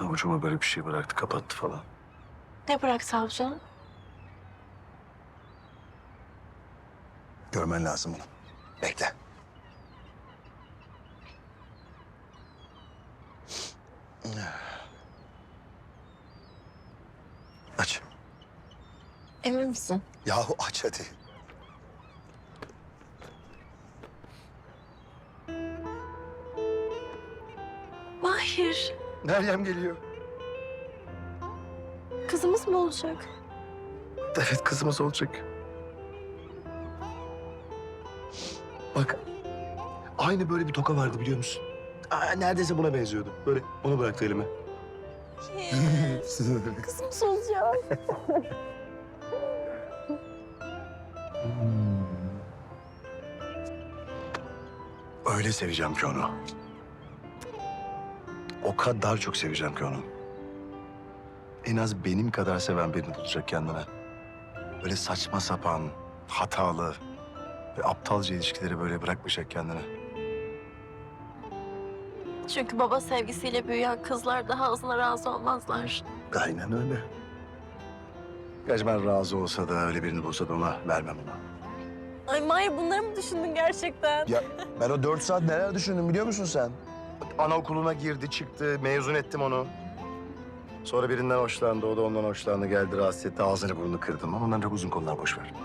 Avucuma böyle bir şey bıraktı, kapattı falan. Ne bıraktı avucuna? Görmen lazım bunu. Bekle. Aç. Emin misin? Yahu aç hadi. Mahir. Meryem geliyor. Kızımız mı olacak? Evet kızımız olacak. Bak. Aynı böyle bir toka vardı biliyor musun? Aa, neredeyse buna benziyordu. Böyle onu bıraktı elime. Kızımız olacak. Öyle seveceğim ki onu. O kadar çok seveceğim ki onu. En az benim kadar seven birini bulacak kendine. Böyle saçma sapan, hatalı ve aptalca ilişkileri böyle bırakmayacak kendine. Çünkü baba sevgisiyle büyüyen kızlar daha azına razı olmazlar. Aynen öyle. Gerçi ben razı olsa da öyle birini bulsa da ona vermem ona. Ay Mahir bunları mı düşündün gerçekten? Ya ben o dört saat neler düşündüm biliyor musun sen? Anaokuluna girdi çıktı, mezun ettim onu. Sonra birinden hoşlandı, o da ondan hoşlandı. Geldi rahatsız etti, ağzını burnunu kırdım. Ama ondan çok uzun konular boş ver.